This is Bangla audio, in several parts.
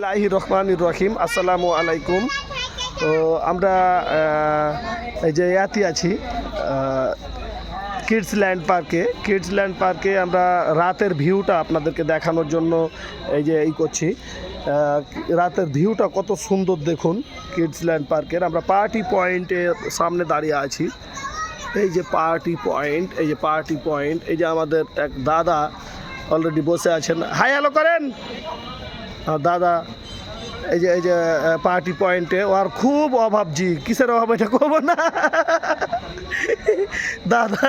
লাহি রহমান রহিম, আসসালামু আলাইকুম। তো আমরা এই যে ইয়াতি আছি কিডসল্যান্ড পার্কে। কিডসল্যান্ড পার্কে আমরা রাতের ভিউটা আপনাদেরকে দেখানোর জন্য এই যে এই করছি। রাতের ভিউটা কত সুন্দর দেখুন কিডসল্যান্ড পার্কের। আমরা পার্টি পয়েন্টের সামনে দাঁড়িয়ে আছি। এই যে পার্টি পয়েন্ট, এই যে পার্টি পয়েন্ট, এই যে আমাদের এক দাদা অলরেডি বসে আছেন। হাই, হ্যালো করেন। দাদা এই যে এই যে পার্টি পয়েন্টে ওর খুব অভাব জি। কিসের অভাব এটা করব না? দাদা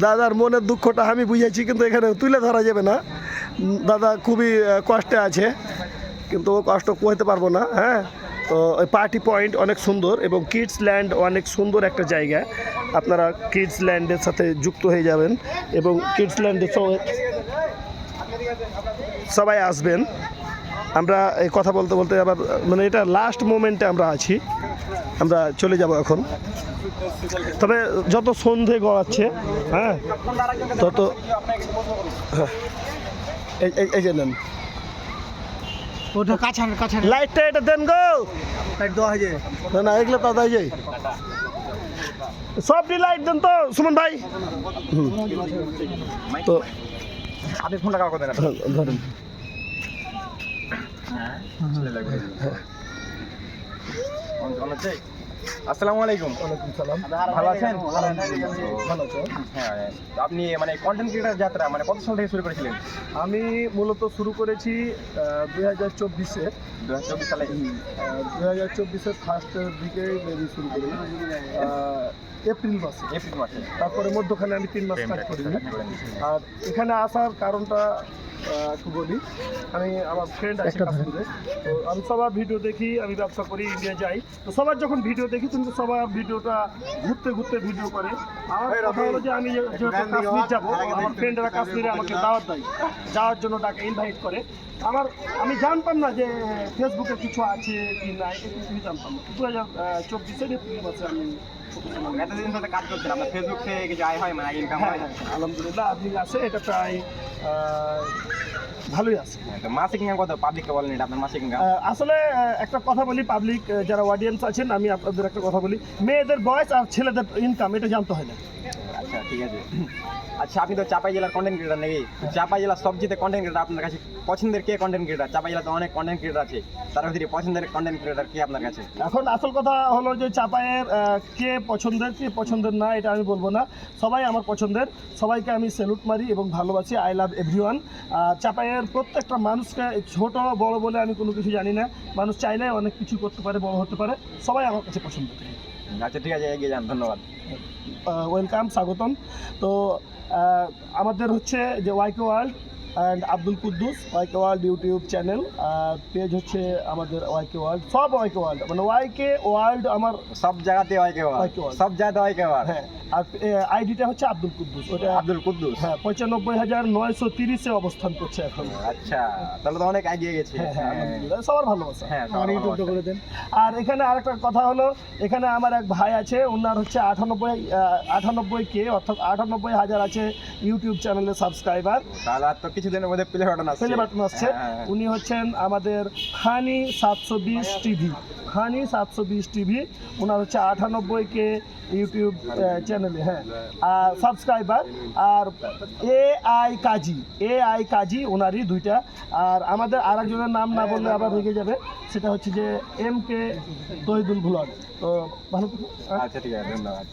দাদার মনের দুঃখটা আমি বুঝেছি কিন্তু এখানে তুলে ধরা যাবে না। উম, দাদা খুবই আহ, কষ্টে আছে কিন্তু ও কষ্ট করতে পারব না হ্যাঁ? তো ওই পার্টি পয়েন্ট অনেক সুন্দর এবং কিডস ল্যান্ড অনেক সুন্দর একটা জায়গা। আপনারা কিডস ল্যান্ডের সাথে যুক্ত হয়ে যাবেন এবং কিডস ল্যান্ডে সবাই সবাই আসবেন। আমরা এই কথা বলতে বলতে আবার মানে এটা লাস্ট মোমেন্টে আমরা আছি। আমরা চলে যাব এখন। তবে যত সন্ধে গড়াচ্ছে হ্যাঁ তত হ্যাঁ। এই এই- এই যে নেন। ওটা কাছান কাছান লাইটটা এটা দেন গো। লাইট দেওয়া না না এগুলো তো দেয় যাই সবটি লাইট দেন তো সুমন ভাই। তো আপনি ফোনটা কাউকে দেন? ধরেন। আসসালামু আলাইকুম। ওয়ালাইকুম সালাম। ভালো আছেন? ভালো আছো হ্যাঁ আপনি মানে কন্টেন্ট ক্রিয়েটার যাত্রা মানে কত সাল থেকে শুরু করেছিলেন? আমি মূলত শুরু করেছি দুই হাজার চব্বিশে। দু হাজার চব্বিশ সালে। দুই হাজার চব্বিশের ফার্স্টের দিকে শুরু করি এপ্রিল মাসে। এপ্রিল মাসে। তারপরে মধ্যখানে আমি তিন মাস কাজ করিনি। আর এখানে আসার কারণটা একটু বলি। আমি আমার ফ্রেন্ড আছে কাশ্মীরে। তো আমি সবার ভিডিও দেখি আমি ব্যবসা করি ইন্ডিয়া যাই। তো সবার যখন ভিডিও দেখি কিন্তু সবার ভিডিওটা ঘুরতে ঘুরতে ভিডিও করে। আমার কথা হলো যে আমি যেহেতু কাশ্মীর যাব আমার ফ্রেন্ডরা কাশ্মীরে আমাকে দাওয়াত দেয়। যাওয়ার জন্য তাকে ইনভাইট করে। আমার আমি জানতাম না যে ফেসবুকে কিছু আছে কি নাই কিছুই জানতাম না। দু হাজার চব্বিশের এপ্রিল মাসে আমি এতদিন ধরে কাজ ফেসবুক থেকে কিছু আয় হয় মানে ইনকাম হ্যাঁ? হয় হ্যাঁ আলহামদুলিল্লাহ আপনি আছে। এটা প্রায় আহ, ভালোই আছে। মাসে ইনকাম কত পাবলিককে বলেন এটা আপনার মাসিক ইনকাম আসলে একটা কথা বলি পাবলিক যারা অডিয়েন্স আছেন আমি আপনাদের একটা কথা বলি মেয়েদের বয়স আর ছেলেদের ইনকাম এটা জানতে হয় না। আচ্ছা ঠিক আছে। আচ্ছা আপনি তো চাপাই জেলার কন্টেন্ট ক্রিয়েটার নাকি? চাপাই জেলার সবচেয়ে কন্টেন্ট ক্রিয়েটার আপনার কাছে পছন্দের কে কন্টেন্ট ক্রিয়েটার চাপাই জেলাতে অনেক কন্টেন্ট ক্রিয়েটার আছে। তার ভিতরে পছন্দের কন্টেন্ট ক্রিয়েটার কে আপনার কাছে? এখন আসল কথা হলো যে চাপায়ের কে পছন্দের কে পছন্দের না এটা আমি বলব না। সবাই আমার পছন্দের। সবাইকে আমি স্যালুট মারি এবং ভালোবাসি। আই লাভ এভরিওয়ান চাপায়ের প্রত্যেকটা মানুষকে ছোট বড় বলে আমি কোনো কিছু জানি না। মানুষ চাইলে অনেক কিছু করতে পারে বড় হতে পারে। সবাই আমার কাছে পছন্দ। আচ্ছা ঠিক আছে এগিয়ে যান ধন্যবাদ। ওয়েলকাম স্বাগতম। তো আমাদের হচ্ছে যে YK world and Abdul Kuddus YK world YouTube channel page হচ্ছে আমাদের ওয়াইকে ওয়ার্ল্ড সব ওয়াইকে ওয়ার্ল্ড মানে ওয়াইকে ওয়ার্ল্ড আমার সব জায়গাতে ওয়াইকে ওয়ার্ল্ড। সব জায়গাতে ওয়াইকে ওয়ার্ল্ড হ্যাঁ। আর আইডিটা হচ্ছে আব্দুল কুদ্দুস। ওটা আব্দুল কুদ্দুস? হ্যাঁ পঁচানব্বই হাজার নয়শো তিরিশে অবস্থান করছে এখন। আচ্ছা তাহলে তো অনেক এগিয়ে গেছে। হ্যাঁ হ্যাঁ সবার ভালোবাসা। হ্যাঁ ইউটিউবটা করে দেন। আর এখানে আরেকটা কথা হলো এখানে আমার এক ভাই আছে ওনার হচ্ছে আটানব্বই আটানব্বই কে অর্থাৎ আটানব্বই হাজার আছে ইউটিউব চ্যানেলে সাবস্ক্রাইবার। তাহলে আর তো কিছুদিনের মধ্যে প্লে বাটন আসছে। পেলে বাটন আসছে। হ্যাঁ, হ্যাঁ। উনি হচ্ছেন আমাদের খানি সাতশো বিশ টিভি। খানি সাতশো বিশ টিভি ওনার হচ্ছে আটানব্বই কে ইউটিউব চ্যানেলে হ্যাঁ। আর subscriber R A I Kazi A I Kazi ওনারই দুইটা। আর আমাদের আর একজনের নাম না বললে আবার রেগে যাবে। সেটা হচ্ছে যে এম কে তহিদুল ভুলন তো ভালো। আচ্ছা ঠিক আছে, ধন্যবাদ।